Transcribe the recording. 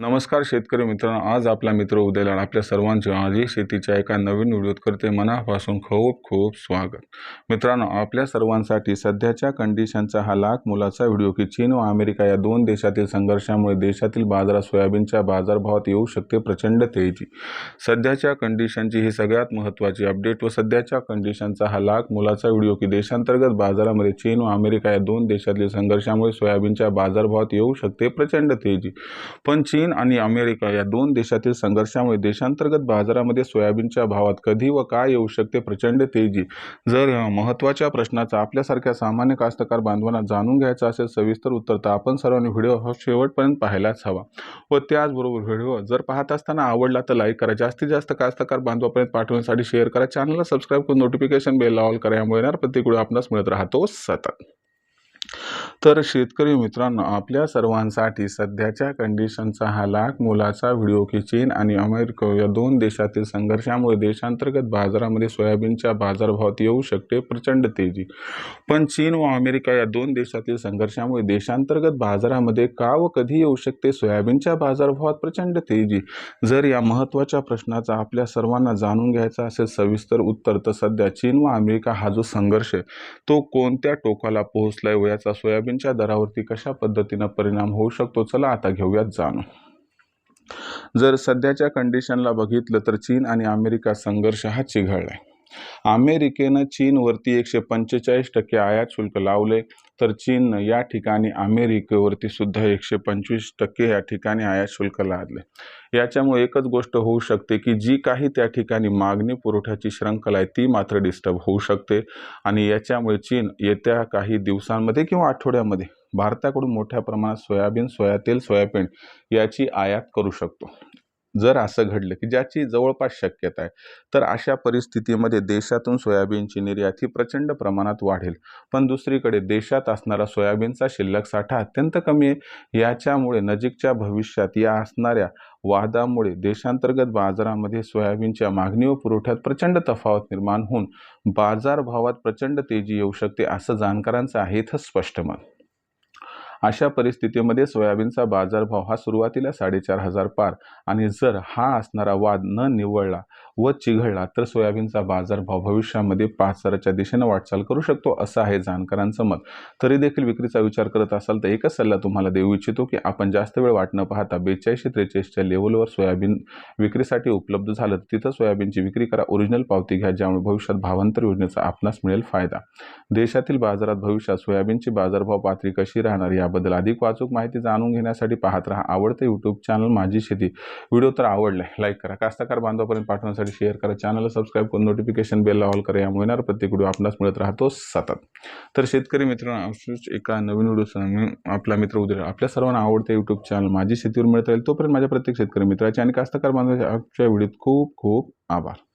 नमस्कार शेतकरी मित्रांनो आज आपला मित्र उदयला आपल्या सर्वांचे आजी शेतीच्या एका नवीन व्हिडिओत करते मनापासून खूप खूप स्वागत. मित्रांनो आपल्या सर्वांसाठी सध्याच्या कंडिशनचा हा लाख मुलाचा व्हिडिओ की चीन व अमेरिका या दोन देशातील संघर्षामुळे देशातील बाजारात सोयाबीनच्या बाजारभावात येऊ शकते प्रचंड तेजी. सध्याच्या कंडिशनची ही सगळ्यात महत्त्वाची अपडेट व सध्याच्या कंडिशनचा हा लाख मुलाचा व्हिडिओ की देशांतर्गत बाजारामध्ये चीन व अमेरिका या दोन देशातील संघर्षामुळे सोयाबीनच्या बाजारभावात येऊ शकते प्रचंड तेजी. पण चीन आणि अमेरिका या दोन देशातील संघर्षामुळे देशांतर्गत बाजारामध्ये सोयाबीनच्या भावात कधी व काय येऊ शकते प्रचंड तेजी. जर महत्त्वाच्या प्रश्नाचा आपल्यासारख्या सामान्य कास्तकार बांधवांना जाणून घ्यायचा असेल सविस्तर उत्तर तर आपण सर्वांनी व्हिडिओ हा शेवटपर्यंत पाहायलाच हवा. व त्याचबरोबर व्हिडिओ जर पाहत असताना आवडला तर लाईक करा. जास्तीत जास्त कास्तकार बांधवापर्यंत पाठवण्यासाठी शेअर करा. चॅनलला सबस्क्राईब करून नोटिफिकेशन बेल ऑल करा. यामुळे येणार प्रत्येक व्हिडिओ आपणास मिळत राहतो सतत. तर शेतकरी मित्रांनो आपल्या सर्वांसाठी सध्याच्या कंडिशनचा हा लाख मोलाचा व्हिडिओ की चीन आणि अमेरिका या दोन देशातील संघर्षामुळे देशांतर्गत बाजारामध्ये सोयाबीनच्या बाजारभावात येऊ शकते प्रचंड तेजी. पण चीन व अमेरिका या दोन देशातील संघर्षामुळे देशांतर्गत बाजारामध्ये का व कधी येऊ शकते सोयाबीनच्या बाजारभावात प्रचंड तेजी? जर या महत्त्वाच्या प्रश्नाचा आपल्या सर्वांना जाणून घ्यायचा असेल सविस्तर उत्तर तर सध्या चीन व अमेरिका हा जो संघर्ष आहे तो कोणत्या टोकाला पोहोचलाय व याचा सोयाबीनच्या दरावरती कशा पद्धतीनं परिणाम होऊ शकतो? चला आता घेऊयात जाणून. जर सध्याच्या कंडिशनला बघितलं तर चीन आणि अमेरिका संघर्ष हा चिघळला आहे अमेरिकेनं चीनवरती एकशे पंचेचाळीस टक्के आयात शुल्क लावले तर चीननं या ठिकाणी अमेरिकेवरती सुद्धा एकशे पंचवीस टक्के या ठिकाणी आयात शुल्क लादले. याच्यामुळे एकच गोष्ट होऊ शकते की जी काही त्या ठिकाणी मागणी पुरवठ्याची श्रंखला आहे ती मात्र डिस्टर्ब होऊ शकते. आणि याच्यामुळे चीन येत्या काही दिवसांमध्ये किंवा आठवड्यामध्ये भारताकडून मोठ्या प्रमाणात सोयाबीन सोयातेल सोयाबीन याची आयात करू शकतो. जर असं घडलं की ज्याची जवळपास शक्यता आहे तर अशा परिस्थितीमध्ये देशातून सोयाबीनची निर्यात ही प्रचंड प्रमाणात वाढेल. पण दुसरीकडे देशात असणारा सोयाबीनचा शिल्लक साठा अत्यंत कमी आहे. याच्यामुळे नजीकच्या भविष्यात या असणाऱ्या वादामुळे देशांतर्गत बाजारामध्ये सोयाबीनच्या मागणी व पुरवठ्यात प्रचंड तफावत निर्माण होऊन बाजारभावात प्रचंड तेजी येऊ शकते असं जाणकारांचं आहे इथं स्पष्ट मत. अशा परिस्थितीमध्ये सोयाबीनचा बाजारभाव हा सुरुवातीला साडेचार हजार पार. आणि जर हा असणारा वाद न निवळला व चिघळला तर सोयाबीनचा बाजारभाव भविष्यामध्ये पाच हजाराच्या दिशेनं वाटचाल करू शकतो असं आहे जाणकारांचं मत. तरी देखील विक्रीचा विचार करत असाल तर एकच सल्ला तुम्हाला देऊ इच्छितो की आपण जास्त वेळ वाट न पाहता बेचाळीसशे त्रेचाळीसच्या लेवलवर सोयाबीन विक्रीसाठी उपलब्ध झालं तर तिथं सोयाबीनची विक्री करा ओरिजिनल पावती घ्या ज्यामुळे भविष्यात भावांतर योजनेचा आपणास मिळेल फायदा. देशातील बाजारात भविष्यात सोयाबीनची बाजारभाव पातळी कशी राहणार या याबद्दल अधिक वाचूक माहिती जाणून घेण्यासाठी पाहत राहा आवडते यूट्यूब चॅनल माझी शेती. व्हिडिओ तर आवडलाय लाईक करा. कास्तकार बांधवापर्यंत पाठवण्यासाठी शेअर करा. चॅनलला सबस्क्राईब करून नोटिफिकेशन बेल ऑल करा. यामुळे येणार प्रत्येक व्हिडिओ आपणास मिळत राहतो सतत. तर शेतकरी मित्रांनो एका नवीन व्हिडिओ आपला मित्र उद्या. आपल्या सर्वांना आवडते यूट्यूब चॅनल माझी शेतीवर मिळत राहील तोपर्यंत माझ्या प्रत्येक शेतकरी मित्राचे आणि कास्तकार बांधवाच्या आजच्या व्हिडिओत खूप खूप आभार.